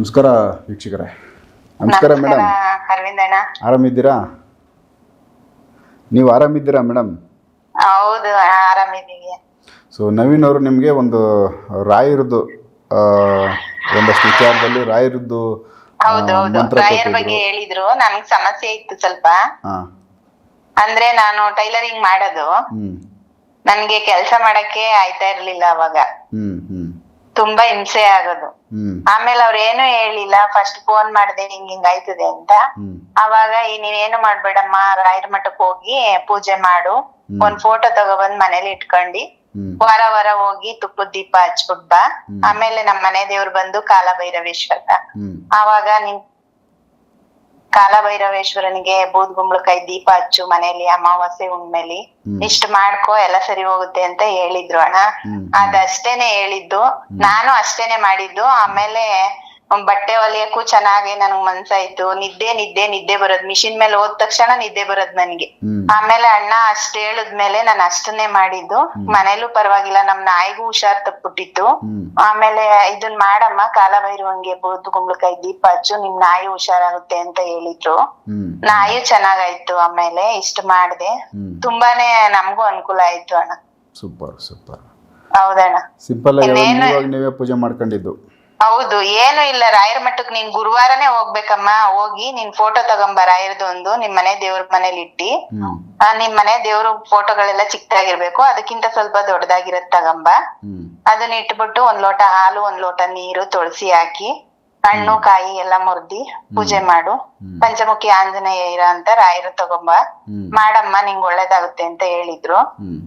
ನಮಸ್ಕಾರ ವೀಕ್ಷಕರೇ. ನಮಸ್ಕಾರ ಮೇಡಮ್. ಅರವಿಂದ್ ಅಣ್ಣ ಆರಾಮಿದ್ದೀರಾ? ನೀವು ಆರಾಮಿದ್ದೀರಾ ಮೇಡಮ್? ಹೌದು ಆರಾಮಿದ್ದೀವಿ. ಸೊ ನವೀನ್ ಅವರು ನಿಮಗೆ ಒಂದು ರಾಯರದ್ದು ಒಂದಷ್ಟು ವಿಚಾರದಲ್ಲಿ ರಾಯರದ್ದು ಹೌದು ಹೌದು. ಮಂತ್ರ ರಾಯರ್ ಬಗ್ಗೆ ಹೇಳಿದ್ರು. ನನ್ಗ್ ಸಮಸ್ಯೆ ಇತ್ತು ಸ್ವಲ್ಪ. ಅಂದ್ರೆ ನಾನು ಟೈಲರಿಂಗ್ ಮಾಡೋದು. ನನ್ಗೆ ಕೆಲಸ ಮಾಡಕ್ಕೆ ಆಯ್ತಾ ಇರ್ಲಿಲ್ಲ ಅವಾಗ. ಹ್ಮ್ ಹ್ಞೂ ತುಂಬಾ ಹಿಂಸೆ ಆಗೋದು. ಆಮೇಲೆ ಅವ್ರು ಏನು ಹೇಳಿಲ್ಲ ಫಸ್ಟ್ ಫೋನ್ ಮಾಡ್ದೆ ಹಿಂಗ್ ಹಿಂಗ್ ಆಯ್ತದೆ ಅಂತ. ಅವಾಗ ಈ ನೀನೇನು ಮಾಡ್ಬೇಡಮ್ಮ ರಾಯರ ಮಠಕ್ ಹೋಗಿ ಪೂಜೆ ಮಾಡು. ಒಂದ್ ಫೋಟೋ ತಗೊಬಂದ್ ಮನೇಲಿ ಇಟ್ಕೊಂಡಿ. ವಾರ ವಾರ ಹೋಗಿ ತುಪ್ಪದ ದೀಪ ಹಚ್ಬಿಟ್ ಬಾ. ಆಮೇಲೆ ನಮ್ ಮನೆ ದೇವ್ರು ಬಂದು ಕಾಲ ಭೈರವೇಶ್ವರ ಆವಾಗ ನಿನ್ ಕಾಲಭೈರವೇಶ್ವರನಿಗೆ ಬೂದ್ ಗುಂಬಳಕಾಯಿ ದೀಪ ಹಚ್ಚು ಮನೇಲಿ ಅಮಾವಾಸ್ಯೆ ಉಣ್ಮೇಲಿ ಇಷ್ಟ ಮಾಡ್ಕೋ ಎಲ್ಲ ಸರಿ ಹೋಗುತ್ತೆ ಅಂತ ಹೇಳಿದ್ರು ಅಣ್ಣ. ಅದಷ್ಟೇನೆ ಹೇಳಿದ್ದು. ನಾನು ಅಷ್ಟೇನೆ ಮಾಡಿದ್ದು. ಆಮೇಲೆ ಬಟ್ಟೆ ಹೊಲಿಯಕ್ಕೂ ಚೆನ್ನಾಗಿ ನನಗ್ ಮನ್ಸಾಯ್ತು. ನಿದ್ದೆ ನಿದ್ದೆ ನಿದ್ದೆ ಬರೋದ್. ಮಿಷಿನ್ ಮೇಲೆ ಹೋದ ತಕ್ಷಣ ನಿದ್ದೆ ಬರೋದ್ ನನ್ಗೆ. ಆಮೇಲೆ ಅಣ್ಣ ಅಷ್ಟ್ ಹೇಳದ್ಮೇಲೆ ನಾನು ಅಷ್ಟನ್ನೇ ಮಾಡಿದ್ದು. ಮನೇಲೂ ಪರವಾಗಿಲ್ಲ ನಮ್ ನಾಯಿಗೂ ಹುಷಾರ್ ತಪ್ಪಿಟ್ಟಿತ್ತು ಆಮೇಲೆ ಇದನ್ ಮಾಡಮ್ಮ ಕಾಲಭೈರವಂಗೆ ಬೂದ್ ಕುಂಬಳಕಾಯಿ ದೀಪ ಹಚ್ಚು ನಿಮ್ ನಾಯಿ ಹುಷಾರಾಗುತ್ತೆ ಅಂತ ಹೇಳಿದ್ರು. ನಾಯಿ ಚೆನ್ನಾಗಾಯ್ತು ಆಮೇಲೆ ಇಷ್ಟ ಮಾಡ್ದೆ. ತುಂಬಾನೇ ನಮಗೂ ಅನುಕೂಲ ಆಯ್ತು ಅಣ್ಣ. Super super. ಹೌದಣ್ಣ. ಸಿಂಪಲ್ ಆಗಿ ನೀವೇ ಪೂಜೆ ಮಾಡ್ಕೊಂಡಿದ್ದು. ಹೌದು ಏನು ಇಲ್ಲ. ರಾಯರ ಮಠಕ್ ನೀನ್ ಗುರುವಾರನೇ ಹೋಗ್ಬೇಕಮ್ಮ. ಹೋಗಿ ನಿನ್ ಫೋಟೋ ತಗೊಂಬ ರಾಯರದು ಒಂದು ನಿಮ್ ಮನೆ ದೇವ್ರ ಮನೇಲಿ ಇಟ್ಟಿ. ಆ, ನಿಮ್ ಮನೆ ದೇವ್ರ ಫೋಟೋಗಳೆಲ್ಲ ಚಿಕ್ಕದಾಗಿರ್ಬೇಕು. ಅದಕ್ಕಿಂತ ಸ್ವಲ್ಪ ದೊಡ್ಡದಾಗಿರತ್ ತಗೊಂಬ. ಅದನ್ನ ಇಟ್ಬಿಟ್ಟು ಒಂದ್ ಲೋಟ ಹಾಲು ಒಂದ್ ಲೋಟ ನೀರು ತುಳಸಿ ಹಾಕಿ ಹಣ್ಣು ಕಾಯಿ ಎಲ್ಲ ಮುರ್ದಿ ಪೂಜೆ ಮಾಡು. ಪಂಚಮುಖಿ ಆಂಜನೇಯ ಇರ ಅಂತ ರಾಯರು ತಗೊಂಬ. ಮಾಡಮ್ಮ ನಿಂಗ್ ಒಳ್ಳೇದಾಗುತ್ತೆ ಅಂತ ಹೇಳಿದ್ರು.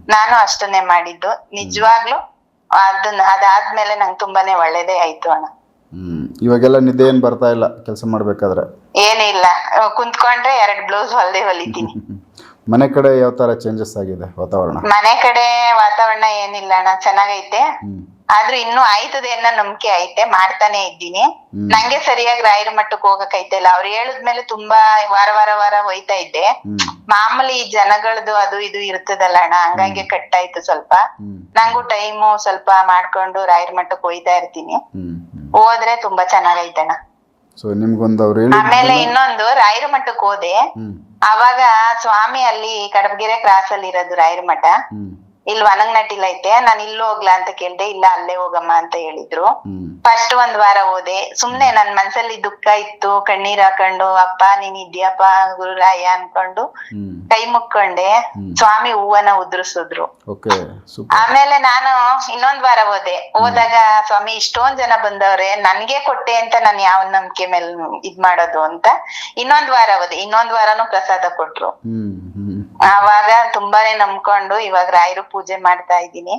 ನಾನು ಅಷ್ಟನ್ನೇ ಮಾಡಿದ್ದು. ನಿಜವಾಗ್ಲು ಅದನ್ನ ಅದಾದ್ಮೇಲೆ ನಂಗೆ ತುಂಬಾನೇ ಒಳ್ಳೇದೇ ಆಯ್ತು ಅಣ್ಣ. ಹ್ಞೂ ಇವಾಗೆಲ್ಲ ನಿದ್ದೆ ಏನ್ ಬರ್ತಾ ಇಲ್ಲ ಕೆಲಸ ಮಾಡ್ಬೇಕಾದ್ರೆ? ಏನಿಲ್ಲ ಅಹ್ ಕುಂತ್ಕೊಂಡ್ರೆ ಎರಡ್ ಬ್ಲೌಸ್ ಹೊಲ್ದೆ ಹೊಲಿತೀನಿ. ಮನೆ ಕಡೆ ಯಾವ ತರ ಚೇಂಜಸ್ ಆಗಿದೆ ವಾತಾವರಣ? ಮನೆ ಕಡೆ ವಾತಾವರಣ ಏನಿಲ್ಲ ಅಣ್ಣ ಚೆನ್ನಾಗೈತೆ. ಹ್ಞೂ ಆದ್ರೂ ಇನ್ನು ಆಯ್ತದೆ ಅನ್ನೋ ನಂಬಿಕೆ ಐತೆ ಮಾಡ್ತಾನೆ ಇದ್ದೀನಿ. ನಂಗೆ ಸರಿಯಾಗಿ ರಾಯರ ಮಟ್ಟಕ್ಕೆ ಹೋಗಕ್ ಇಲ್ಲ ಅವ್ರು ಹೇಳಿದ್ಮೇಲೆ ತುಂಬಾ ವಾರ ವಾರ ವಾರ ಹೋಯ್ತಾ ಇದ್ದೆ. ಮಾಮೂಲಿ ಜನಗಳದು ಅದು ಇದು ಇರ್ತದಲ್ಲ ಅಣ್ಣ ಹಂಗಾಗಿ ಆಯ್ತು ಸ್ವಲ್ಪ. ನಂಗು ಟೈಮು ಸ್ವಲ್ಪ ಮಾಡ್ಕೊಂಡು ರಾಯರ ಮಟ್ಟಕ್ಕೆ ಹೋಯ್ತಾ ಇರ್ತೀನಿ. ಹೋದ್ರೆ ತುಂಬಾ ಚೆನ್ನಾಗೈತಣ್ಣ ಸೊ ನಿಮ್ಗೊಂದು ಅವ್ರು ಹೇಳಿ ಆಮೇಲೆ ಇನ್ನೊಂದು ರಾಯರ ಮಠಕ್ಕೆ ಹೋದೆ. ಅವಾಗ ಸ್ವಾಮಿ ಅಲ್ಲಿ ಕಡಬಗೆರೆ ಕ್ರಾಸ್ ಅಲ್ಲಿ ಇರೋದು ರಾಯರ ಮಠ. ಇಲ್ಲಿ ನಟಿಲ್ ಐತೆ ನಾನ್ ಇಲ್ಲಿ ಹೋಗ್ಲಾ ಅಂತ ಕೇಳ್ದೆ ಇಲ್ಲ ಅಲ್ಲೇ ಹೋಗಮ್ಮ ಅಂತ ಹೇಳಿದ್ರು. ಫಸ್ಟ್ ಒಂದ್ ವಾರ ಹೋದೆ. ಸುಮ್ನೆ ನನ್ ಮನ್ಸಲ್ಲಿ ದುಃಖ ಇತ್ತು ಕಣ್ಣೀರ್ ಹಾಕೊಂಡು ಅಪ್ಪ ನೀನ್ ಇದ್ಯಪ್ಪ ಗುರುರಾಯ ಅನ್ಕೊಂಡು ಕೈ ಮುಕ್ಕೊಂಡೆ. ಸ್ವಾಮಿ ಹೂವನ ಉದುರಿಸಿದ್ರು. ಆಮೇಲೆ ನಾನು ಇನ್ನೊಂದ್ ವಾರ ಹೋದೆ. ಹೋದಾಗ ಸ್ವಾಮಿ ಇಷ್ಟೊಂದ್ ಜನ ಬಂದವ್ರೆ ನನ್ಗೆ ಕೊಟ್ಟೆ ಅಂತ ನಾನ್ ಯಾವ ನಂಬಿಕೆ ಮೇಲೆ ಇದ್ ಮಾಡೋದು? ಅಂತ ಇನ್ನೊಂದ್ ವಾರ ಹೋದೆ. ಇನ್ನೊಂದ್ ವಾರನು ಪ್ರಸಾದ ಕೊಟ್ರು. ಆವಾಗ ತುಂಬಾನೇ ನಂಬ್ಕೊಂಡು ಇವಾಗ ರಾಯರು ಪೂಜೆ ಮಾಡ್ತಾ ಇದ್ದೀನಿ.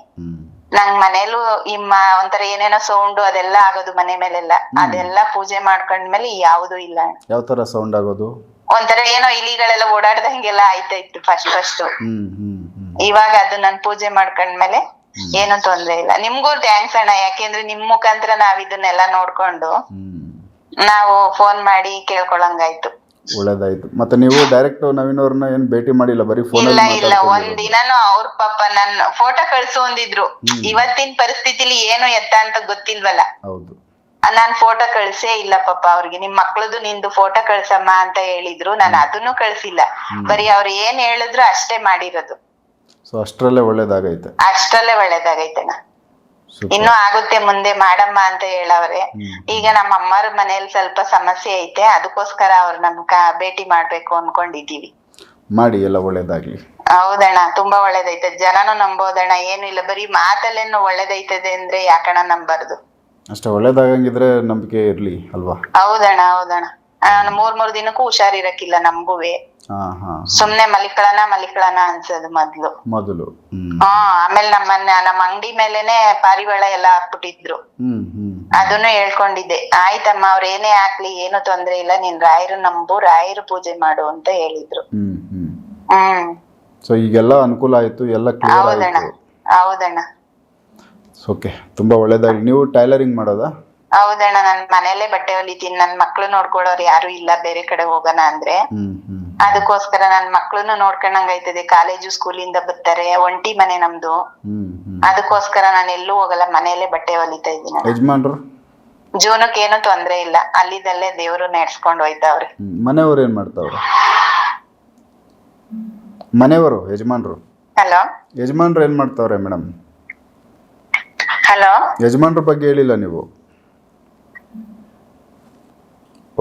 ನಂಗ್ ಮನೇಲೂ ಇಮ್ಮ ಒಂಥರ ಏನೇನೋ ಸೌಂಡ್ ಅದೆಲ್ಲ ಆಗೋದು ಮನೆ ಮೇಲೆಲ್ಲ. ಅದೆಲ್ಲ ಪೂಜೆ ಮಾಡ್ಕೊಂಡ್ಮೇಲೆ ಯಾವ್ದು ಇಲ್ಲ. ಯಾವ ತರ ಸೌಂಡ್ ಆಗೋದು? ಒಂಥರ ಏನೋ ಇಲಿಗಳೆಲ್ಲ ಓಡಾಡ್ದಂಗೆಲ್ಲ ಆಯ್ತಾ ಇತ್ತು ಫಸ್ಟ್ ಫಸ್ಟ್ ಇವಾಗ ಅದು ನನ್ ಪೂಜೆ ಮಾಡ್ಕೊಂಡ್ಮೇಲೆ ಏನು ತೊಂದ್ರೆ ಇಲ್ಲ. ನಿಮ್ಗೂ ಥ್ಯಾಂಕ್ಸ್ ಅಣ್ಣ ಯಾಕೆಂದ್ರೆ ನಿಮ್ ಮುಖಾಂತರ ನಾವ್ ಇದನ್ನೆಲ್ಲ ನೋಡ್ಕೊಂಡು ನಾವು ಫೋನ್ ಮಾಡಿ ಕೇಳ್ಕೊಳಂಗಾಯ್ತು. ಒಳ್ಳೇದಾಯ್ತು. ಮತ್ತೆ ನೀವು ಡೈರೆಕ್ಟ್ ನವೀನ್ ಅವ್ರನ್ನ ಏನ್ ಭೇಟಿ ಮಾಡಿಲ್ಲ? ಬರೀ ಇಲ್ಲ ಫೋನಲ್ಲಿ ಇಲ್ಲ ಒಂದ್ ದಿನಾನು ಅವ್ರ ಪಾಪ ನನ್ನ ಫೋಟೋ ಕಳ್ಸು ಅಂದಿದ್ರು. ಇವತ್ತಿನ ಪರಿಸ್ಥಿತಿಲಿ ಏನು ಎತ್ತ ಅಂತ ಗೊತ್ತಿಲ್ವಲ್ಲ? ಹೌದು. ನಾನ್ ಫೋಟೋ ಕಳ್ಸೇ ಇಲ್ಲ ಪಾಪ ಅವ್ರಿಗೆ. ನಿಮ್ ಮಕ್ಳದು ನಿಂದು ಫೋಟೋ ಕಳ್ಸಮ್ಮ ಅಂತ ಹೇಳಿದ್ರು. ನಾನು ಅದನ್ನು ಕಳ್ಸಿಲ್ಲ. ಬರೀ ಅವ್ರು ಏನ್ ಹೇಳಿದ್ರು ಅಷ್ಟೇ ಮಾಡಿರೋದು. ಸೊ ಅಷ್ಟರಲ್ಲೇ ಒಳ್ಳೇದಾಗೈತೆ. ಅಷ್ಟರಲ್ಲೇ ಒಳ್ಳೇದಾಗೈತೆ ಇನ್ನು ಆಗುತ್ತೆ ಮುಂದೆ ಮಾಡಮ್ಮ ಅಂತ ಹೇಳವ್ರೆ. ಈಗ ನಮ್ಮ ಅಮ್ಮರ ಮನೇಲಿ ಸ್ವಲ್ಪ ಸಮಸ್ಯೆ ಐತೆ ಅದಕ್ಕೋಸ್ಕರ ಅವ್ರು ನಮ್ ಭೇಟಿ ಮಾಡ್ಬೇಕು ಅನ್ಕೊಂಡಿದೀವಿ. ಮಾಡಿ ಎಲ್ಲ ಒಳ್ಳೇದಾಗ್ಲಿ. ಹೌದಣ್ಣ ತುಂಬಾ ಒಳ್ಳೇದೈತೆ. ಜನನು ನಂಬೋದಣ್ಣ ಏನು ಇಲ್ಲ. ಬರೀ ಮಾತಲ್ಲೇನು ಒಳ್ಳೇದೈತದೆ ಅಂದ್ರೆ ಯಾಕಣ್ಣ ನಂಬಾರ್ದು? ಅಷ್ಟೇ ಒಳ್ಳೇದಾಗಂಗಿದ್ರೆ ನಂಬಿಕೆ ಇರ್ಲಿ ಅಲ್ವಾ? ಹೌದಣ್ಣ ಹೌದಣ್ಣ. ಮೂರ್ ಮೂರ್ ದಿನಕ್ಕೂ ಹುಷಾರಿರಕ್ಕಿಲ್ಲ ನಮ್ಗುವೆ. ಸುಮ್ನೆ ಮಲಿಕಳನ ಮಲಿಕಳನ ಅನ್ಸೋದು ಮೊದ್ಲು. ಮೊದಲು ಹಾ ಆಮೇಲೆ ನಮ್ಮನ್ನ ನಮ್ಮ ಅಂಗಡಿ ಮೇಲೆನೆ ಪಾರಿವಾಳ ಎಲ್ಲ ಹಾಕ್ಬಿಟ್ಟಿದ್ರು. ಅದನ್ನು ಹೇಳ್ಕೊಂಡಿದ್ದೆ. ಆಯ್ತಮ್ಮ ಅವ್ರ ಏನೇ ಹಾಕ್ಲಿ ಏನು ತೊಂದ್ರೆ ಇಲ್ಲ ನೀನ್ ರಾಯರು ನಂಬು ರಾಯರು ಪೂಜೆ ಮಾಡು ಅಂತ ಹೇಳಿದ್ರು. ಹ್ಮ್ ಸೊ ಈಗೆಲ್ಲ ಅನುಕೂಲ ಆಯ್ತು ಎಲ್ಲ ಕ್ಲಿಯರ್ ಹೌದಣ್ಣ. ಆಯಿತು. ಹೌದಣ್ಣ. ಓಕೆ ತುಂಬಾ ಒಳ್ಳೇದಾಗಿ ನೀವು ಟೈಲರಿಂಗ್ ಮಾಡೋದಾ? ಹೌದಣ್ಣ ನಾನ್ ಮನೇಲೆ ಬಟ್ಟೆ ಹೊಲಿತೀನಿ. ನನ್ ಮಕ್ಳು ನೋಡ್ಕೊಳ್ಳೋರು ಯಾರು ಇಲ್ಲ ಬೇರೆ ಕಡೆ ಹೋಗೋಣ ಅಂದ್ರೆ. ಅದಕ್ಕೋಸ್ಕರ ನನ್ ಮಕ್ಳನ್ನು ನೋಡ್ಕೊಂಡಂಗ್ ಆಯ್ತದೆ ಕಾಲೇಜು ಸ್ಕೂಲಿಂದ ಬರ್ತಾರೆ. ಒಂಟಿ ಮನೆ ನಮ್ದು. ಅದಕ್ಕೋಸ್ಕರ ನಾನು ಎಲ್ಲೂ ಹೋಗಲ್ಲ ಮನೆಯಲ್ಲೇ ಬಟ್ಟೆ ಹೊಲಿತಾ ಇದ್ದೀನಿ ಯಜಮಾನ್ರು? ಜೀವನಕ್ಕೆ ಏನು ತೊಂದ್ರೆ ಇಲ್ಲ. ಅಲ್ಲಿದಲ್ಲೇ ದೇವರು ನಡ್ಸ್ಕೊಂಡ್ ಹೋಯ್ತಾವ್ರೆ. ಮನೆಯವರು ಏನ್ ಮಾಡ್ತಾವ್ರೆ? ಮನೆಯವರು ಯಜಮಾನ್ರು? ಹಲೋ? ಯಜಮಾನ್ರು ಏನ್ ಮಾಡ್ತಾವ್ರೆ ಮೇಡಮ್? ಹಲೋ? ಯಜಮಾನ್ರ ಬಗ್ಗೆ ಹೇಳಿಲ್ಲ ನೀವು.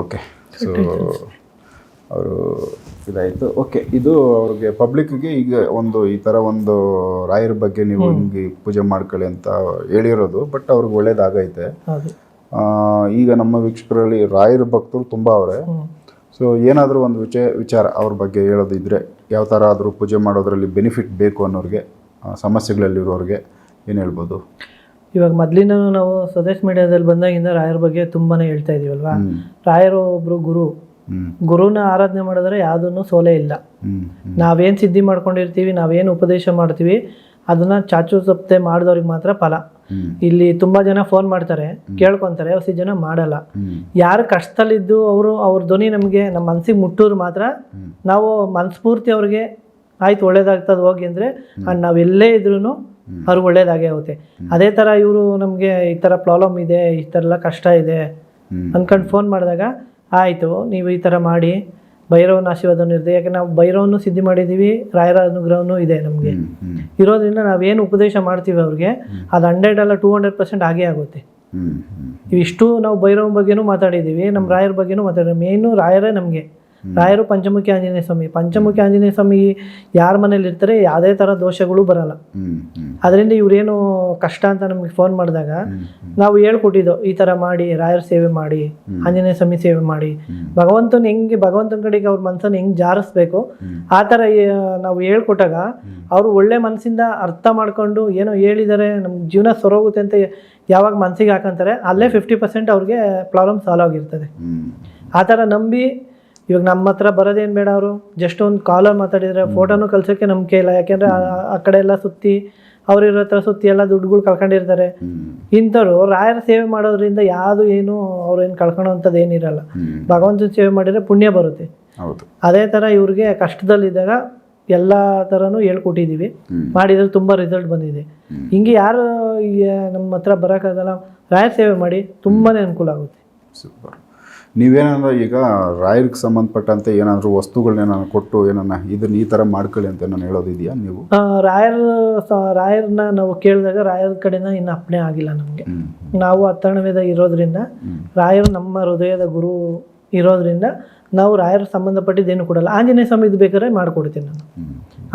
ಓಕೆ ಸೊ ಅವರು ಇದಾಯಿತು. ಓಕೆ ಇದು ಅವ್ರಿಗೆ ಪಬ್ಲಿಕ್ಗೆ ಈಗ ಒಂದು ಈ ಥರ ಒಂದು ರಾಯರ ಬಗ್ಗೆ ನೀವು ಹಿಂಗೆ ಪೂಜೆ ಮಾಡ್ಕೊಳ್ಳಿ ಅಂತ ಹೇಳಿರೋದು ಬಟ್ ಅವ್ರಿಗೆ ಒಳ್ಳೇದಾಗೈತೆ. ಈಗ ನಮ್ಮ ವೀಕ್ಷಕರಲ್ಲಿ ರಾಯರ ಭಕ್ತರು ತುಂಬ ಅವರೇ. ಸೊ ಏನಾದರೂ ಒಂದು ವಿಚಯ ವಿಚಾರ ಅವ್ರ ಬಗ್ಗೆ ಹೇಳೋದಿದ್ರೆ ಯಾವ ಥರ ಆದರೂ ಪೂಜೆ ಮಾಡೋದ್ರಲ್ಲಿ ಬೆನಿಫಿಟ್ ಬೇಕು ಅನ್ನೋರಿಗೆ ಸಮಸ್ಯೆಗಳಲ್ಲಿರೋರಿಗೆ ಏನು ಹೇಳ್ಬೋದು? ಇವಾಗ ಮೊದಲಿನ ನಾವು ಸ್ವದೇಶ್ ಮೀಡಿಯಾದಲ್ಲಿ ಬಂದಾಗಿಂದ ರಾಯರ ಬಗ್ಗೆ ತುಂಬಾನೇ ಹೇಳ್ತಾ ಇದೀವಲ್ವಾ. ರಾಯರು ಒಬ್ರು ಗುರು. ಗುರುನ ಆರಾಧನೆ ಮಾಡಿದ್ರೆ ಯಾವುದನ್ನು ಸೋಲೆ ಇಲ್ಲ. ನಾವೇನ್ ಸಿದ್ಧಿ ಮಾಡ್ಕೊಂಡಿರ್ತೀವಿ ನಾವೇನು ಉಪದೇಶ ಮಾಡ್ತೀವಿ ಅದನ್ನ ಚಾಚು ಸಪ್ತೆ ಮಾಡಿದವ್ರಿಗೆ ಮಾತ್ರ ಫಲ. ಇಲ್ಲಿ ತುಂಬಾ ಜನ ಫೋನ್ ಮಾಡ್ತಾರೆ ಕೇಳ್ಕೊಂತಾರೆ ಹೊಸ ಜನ ಮಾಡಲ್ಲ. ಯಾರು ಕಷ್ಟದಲ್ಲಿದ್ದು ಅವರು ಅವ್ರ ಧ್ವನಿ ನಮಗೆ ನಮ್ಮ ಮನ್ಸಿಗೆ ಮುಟ್ಟೋರು ಮಾತ್ರ ನಾವು ಮನಸ್ಫೂರ್ತಿ ಅವ್ರಿಗೆ ಆಯ್ತು ಒಳ್ಳೇದಾಗ್ತದೆ ಹೋಗಿ ಅಂದ್ರೆ ಅಂಡ್ ನಾವೆಲ್ಲೇ ಇದ್ರೂ ಅವ್ರಿಗೆ ಒಳ್ಳೇದಾಗೇ ಆಗುತ್ತೆ ಅದೇ ಥರ ಇವರು ನಮಗೆ ಈ ಥರ ಪ್ರಾಬ್ಲಮ್ ಇದೆ ಈ ಥರ ಎಲ್ಲ ಕಷ್ಟ ಇದೆ ಅಂದ್ಕೊಂಡು ಅನ್ಕೊಂಡು ಫೋನ್ ಮಾಡಿದಾಗ ಆಯಿತು ನೀವು ಈ ಥರ ಮಾಡಿ ಭೈರವನ ಆಶೀರ್ವಾದನೂ ಇರುತ್ತೆ. ಯಾಕೆ ನಾವು ಭೈರವನ್ನು ಸಿದ್ಧಿ ಮಾಡಿದ್ದೀವಿ ರಾಯರ ಅನುಗ್ರಹನೂ ಇದೆ ನಮಗೆ. ಇರೋದ್ರಿಂದ ನಾವು ಇರೋದ್ರಿಂದ ನಾವೇನು ಉಪದೇಶ ಮಾಡ್ತೀವಿ ಅವ್ರಿಗೆ ಅದು ಹಂಡ್ರೆಡ್ ಅಲ್ಲ ಟೂ ಹಂಡ್ರೆಡ್ ಪರ್ಸೆಂಟ್ ಆಗೇ ಆಗುತ್ತೆ. ಇವಿಷ್ಟು ನಾವು ಭೈರವನ ಬಗ್ಗೆನೂ ಮಾತಾಡಿದ್ದೀವಿ ನಮ್ಮ ರಾಯರ ಬಗ್ಗೆನೂ ಮಾತಾಡಿದ್ವಿ. ಮೇನು ರಾಯರೇ ನಮಗೆ. ರಾಯರು ಪಂಚಮುಖಿ ಆಂಜನೇಯ ಸ್ವಾಮಿ ಪಂಚಮುಖಿ ಆಂಜನೇಯ ಸ್ವಾಮಿ ಯಾರ ಮನೇಲಿ ಇರ್ತಾರೆ ಯಾವುದೇ ಥರ ದೋಷಗಳು ಬರಲ್ಲ. ಅದರಿಂದ ಇವರೇನು ಕಷ್ಟ ಅಂತ ನಮಗೆ ಫೋನ್ ಮಾಡಿದಾಗ ನಾವು ಹೇಳ್ಕೊಟ್ಟಿದ್ದು ಈ ಥರ ಮಾಡಿ ರಾಯರ ಸೇವೆ ಮಾಡಿ ಆಂಜನೇಯ ಸ್ವಾಮಿ ಸೇವೆ ಮಾಡಿ ಭಗವಂತನ ಹೆಂಗೆ ಭಗವಂತನ ಕಡೆಗೆ ಅವ್ರ ಮನಸ್ಸನ್ನು ಹೆಂಗೆ ಜಾರಿಸ್ಬೇಕು ಆ ಥರ ನಾವು ಹೇಳ್ಕೊಟ್ಟಾಗ ಅವರು ಒಳ್ಳೆ ಮನಸ್ಸಿಂದ ಅರ್ಥ ಮಾಡ್ಕೊಂಡು ಏನೋ ಹೇಳಿದ್ದಾರೆ ನಮ್ಮ ಜೀವನ ಸೊರೋಗುತ್ತೆ ಅಂತ ಯಾವಾಗ ಮನಸ್ಸಿಗೆ ಹಾಕಂತಾರೆ ಅಲ್ಲೇ ಫಿಫ್ಟಿ ಪರ್ಸೆಂಟ್ ಅವ್ರಿಗೆ ಪ್ರಾಬ್ಲಮ್ ಸಾಲ್ವ್ ಆಗಿರ್ತದೆ. ಆ ಥರ ನಂಬಿ ಇವಾಗ ನಮ್ಮ ಹತ್ರ ಬರೋದೇನು ಬೇಡ ಅವರು? ಜಸ್ಟ್ ಒಂದು ಕಾಲರ್ ಮಾತಾಡಿದರೆ ಫೋಟೋನು ಕಳ್ಸೋಕ್ಕೆ ನಂಬಿಕೆ ಇಲ್ಲ. ಯಾಕೆಂದರೆ ಆ ಕಡೆ ಎಲ್ಲ ಸುತ್ತಿ ಅವ್ರಿರೋ ಹತ್ರ ಸುತ್ತಿ ಎಲ್ಲ ದುಡ್ಡುಗಳು ಕಳ್ಕೊಂಡಿರ್ತಾರೆ. ಇಂಥವ್ರು ರಾಯರ ಸೇವೆ ಮಾಡೋದ್ರಿಂದ ಯಾವುದು ಏನು ಅವ್ರೇನು ಅಂಥದ್ದು ಏನಿರಲ್ಲ ಭಗವಂತನ ಸೇವೆ ಮಾಡಿದರೆ ಪುಣ್ಯ ಬರುತ್ತೆ. ಅದೇ ಥರ ಇವ್ರಿಗೆ ಕಷ್ಟದಲ್ಲಿದ್ದಾಗ ಎಲ್ಲ ಥರನೂ ಹೇಳ್ಕೊಟ್ಟಿದ್ದೀವಿ. ಮಾಡಿದ್ರೆ ತುಂಬ ರಿಸಲ್ಟ್ ಬಂದಿದೆ. ಹಿಂಗೆ ಯಾರು ನಮ್ಮ ಹತ್ರ ಬರೋಕ್ಕಾಗಲ್ಲ. ರಾಯರ ಸೇವೆ ಮಾಡಿ ತುಂಬಾ ಅನುಕೂಲ ಆಗುತ್ತೆ. ಸೂಪರ್ ನೀವೇನಾದ್ರು ಈಗ ರಾಯರ್ಗೆ ಸಂಬಂಧಪಟ್ಟಂತೆ ಏನಾದರೂ ವಸ್ತುಗಳನ್ನ ಕೊಟ್ಟು ಏನನ್ನ ಇದನ್ನ ಈ ಥರ ಮಾಡ್ಕೊಳ್ಳಿ ಅಂತ ನಾನು ಹೇಳೋದಿದೆಯಾ ನೀವು? ರಾಯರ್ ರಾಯರ ಸ- ರಾಯರನ್ನ ನಾವು ಕೇಳಿದಾಗ ರಾಯರ ಕಡೆನ ಇನ್ನು ಅಪ್ಪಣೆ ಆಗಿಲ್ಲ ನಮಗೆ. ನಾವು ಅತ್ತಣವೇದ ಇರೋದ್ರಿಂದ ರಾಯರು ನಮ್ಮ ಹೃದಯದ ಗುರು ಇರೋದ್ರಿಂದ ನಾವು ರಾಯರ ಸಂಬಂಧಪಟ್ಟಿದ್ದೇನು ಕೊಡಲ್ಲ. ಆಂಜನೇಯ ಸ್ವಾಮಿದು ಬೇಕಾದ್ರೆ ಮಾಡಿಕೊಡ್ತೀನಿ ನಾನು.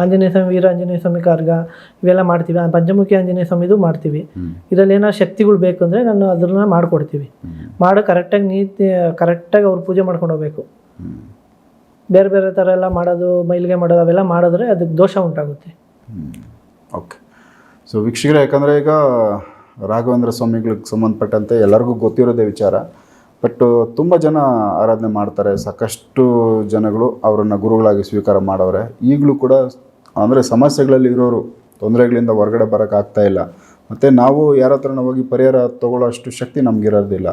ಆಂಜನೇಯ ಸ್ವಾಮಿ ವೀರ ಆಂಜನೇಯ ಸ್ವಾಮಿ ಕಾರ್ಗ ಇವೆಲ್ಲ ಮಾಡ್ತೀವಿ. ಆ ಪಂಚಮುಖಿ ಆಂಜನೇಯ ಸ್ವಾಮಿದು ಮಾಡ್ತೀವಿ. ಇದರಲ್ಲಿ ಏನೋ ಶಕ್ತಿಗಳು ಬೇಕು ಅಂದರೆ ನಾನು ಅದನ್ನ ಮಾಡಿಕೊಡ್ತೀವಿ. ಮಾಡೋ ಕರೆಕ್ಟಾಗಿ ನೀತಿ ಕರೆಕ್ಟಾಗಿ ಅವ್ರು ಪೂಜೆ ಮಾಡ್ಕೊಂಡು ಹೋಗ್ಬೇಕು. ಬೇರೆ ಬೇರೆ ಥರ ಎಲ್ಲ ಮಾಡೋದು ಮೈಲಿಗೆ ಮಾಡೋದು ಅವೆಲ್ಲ ಮಾಡಿದ್ರೆ ಅದಕ್ಕೆ ದೋಷ ಉಂಟಾಗುತ್ತೆ. ಓಕೆ. ಸೊ ವೀಕ್ಷಕರೇ ಯಾಕಂದರೆ ಈಗ ರಾಘವೇಂದ್ರ ಸ್ವಾಮಿಗಳಿಗೆ ಸಂಬಂಧಪಟ್ಟಂತೆ ಎಲ್ಲರಿಗೂ ಗೊತ್ತಿರೋದೇ ವಿಚಾರ. ಬಟ್ ತುಂಬ ಜನ ಆರಾಧನೆ ಮಾಡ್ತಾರೆ. ಸಾಕಷ್ಟು ಜನಗಳು ಅವರನ್ನು ಗುರುಗಳಾಗಿ ಸ್ವೀಕಾರ ಮಾಡವ್ರೆ. ಈಗಲೂ ಕೂಡ ಅಂದರೆ ಸಮಸ್ಯೆಗಳಲ್ಲಿ ಇರೋರು ತೊಂದರೆಗಳಿಂದ ಹೊರಗಡೆ ಬರೋಕ್ಕಾಗ್ತಾ ಇಲ್ಲ. ಮತ್ತು ನಾವು ಯಾರ ಹತ್ರನ ಹೋಗಿ ಪರಿಹಾರ ತಗೊಳ್ಳೋ ಅಷ್ಟು ಶಕ್ತಿ ನಮಗಿರೋದಿಲ್ಲ.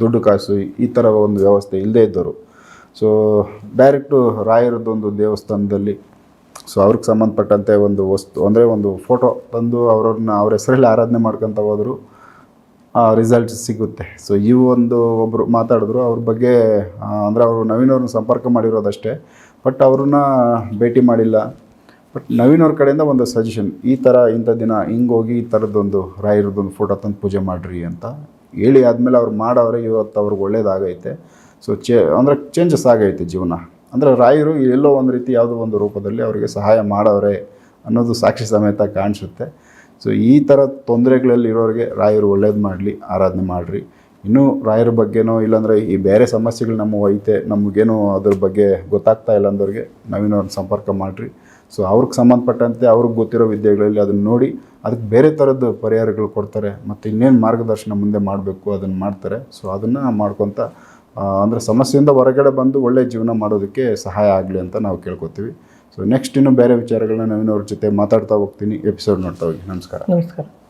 ದುಡ್ಡು ಕಾಸು ಈ ಥರ ಒಂದು ವ್ಯವಸ್ಥೆ ಇಲ್ಲದೇ ಇದ್ದವರು ಸೊ ಡೈರೆಕ್ಟು ರಾಯರದ್ದೊಂದು ದೇವಸ್ಥಾನದಲ್ಲಿ ಸೊ ಅವ್ರಿಗೆ ಸಂಬಂಧಪಟ್ಟಂತೆ ಒಂದು ವಸ್ತು, ಅಂದರೆ ಒಂದು ಫೋಟೋ ತಂದು ಅವ್ರವ್ರನ್ನ ಅವ್ರ ಹೆಸರಲ್ಲಿ ಆರಾಧನೆ ಮಾಡ್ಕೊತ ಹೋದ್ರು. ರಿಸಲ್ಟ್ ಸಿಗುತ್ತೆ. ಸೊ ಈ ಒಂದು ಒಬ್ಬರು ಮಾತಾಡಿದ್ರು, ಅವ್ರ ಬಗ್ಗೆ ಅಂದರೆ ಅವರು ನವೀನ್ ಅವ್ರನ್ನ ಸಂಪರ್ಕ ಮಾಡಿರೋದಷ್ಟೇ ಬಟ್ ಅವ್ರನ್ನ ಭೇಟಿ ಮಾಡಿಲ್ಲ. ಬಟ್ ನವೀನ್ ಅವ್ರ ಕಡೆಯಿಂದ ಒಂದು ಸಜೆಷನ್ ಈ ಥರ ಇಂಥ ದಿನ ಹಿಂಗೆ ಹೋಗಿ ಈ ಥರದ್ದೊಂದು ರಾಯರದೊಂದು ಫೋಟೋ ತಂದು ಪೂಜೆ ಮಾಡಿರಿ ಅಂತ ಹೇಳಿ ಆದಮೇಲೆ ಅವ್ರು ಮಾಡವ್ರೆ, ಇವತ್ತು ಅವ್ರಿಗೆ ಒಳ್ಳೇದಾಗೈತೆ. ಸೊ ಚೇ, ಅಂದರೆ ಚೇಂಜಸ್ ಆಗೈತೆ ಜೀವನ. ಅಂದರೆ ರಾಯರು ಎಲ್ಲೋ ಒಂದು ರೀತಿ ಯಾವುದೋ ಒಂದು ರೂಪದಲ್ಲಿ ಅವರಿಗೆ ಸಹಾಯ ಮಾಡೋರೆ ಅನ್ನೋದು ಸಾಕ್ಷಿ ಸಮೇತ ಕಾಣಿಸುತ್ತೆ. ಸೊ ಈ ಥರ ತೊಂದರೆಗಳಲ್ಲಿ ಇರೋರಿಗೆ ರಾಯರು ಒಳ್ಳೇದು ಮಾಡಲಿ, ಆರಾಧನೆ ಮಾಡಿರಿ. ಇನ್ನೂ ರಾಯರ ಬಗ್ಗೆನೋ ಇಲ್ಲಾಂದರೆ ಈ ಬೇರೆ ಸಮಸ್ಯೆಗಳು ನಮ್ಮ ಐತೆ ನಮಗೇನು ಅದ್ರ ಬಗ್ಗೆ ಗೊತ್ತಾಗ್ತಾ ಇಲ್ಲ ಅಂದವ್ರಿಗೆ ನವೀನವ್ರನ್ನ ಸಂಪರ್ಕ ಮಾಡಿರಿ. ಸೊ ಅವ್ರಿಗೆ ಸಂಬಂಧಪಟ್ಟಂತೆ ಅವ್ರಿಗೆ ಗೊತ್ತಿರೋ ವಿದ್ಯೆಗಳಲ್ಲಿ ಅದನ್ನು ನೋಡಿ, ಅದಕ್ಕೆ ಬೇರೆ ಥರದ್ದು ಪರಿಹಾರಗಳು ಕೊಡ್ತಾರೆ, ಮತ್ತು ಇನ್ನೇನು ಮಾರ್ಗದರ್ಶನ ಮುಂದೆ ಮಾಡಬೇಕು, ಅದನ್ನು ಮಾಡ್ತಾರೆ. ಸೊ ಅದನ್ನು ಮಾಡ್ಕೊತ ಅಂದರೆ ಸಮಸ್ಯೆಯಿಂದ ಹೊರಗಡೆ ಬಂದು ಒಳ್ಳೆಯ ಜೀವನ ಮಾಡೋದಕ್ಕೆ ಸಹಾಯ ಆಗಲಿ ಅಂತ ನಾವು ಕೇಳ್ಕೊತೀವಿ. ಸೊ ನೆಕ್ಸ್ಟ್ ಇನ್ನೂ ಬೇರೆ ವಿಚಾರಗಳನ್ನ ಅವ್ರ ಜೊತೆ ಮಾತಾಡ್ತಾ ಹೋಗ್ತೀನಿ. ಎಪಿಸೋಡ್ ನೋಡ್ತಾ ಹೋಗಿ. ನಮಸ್ಕಾರ. ನಮಸ್ಕಾರ.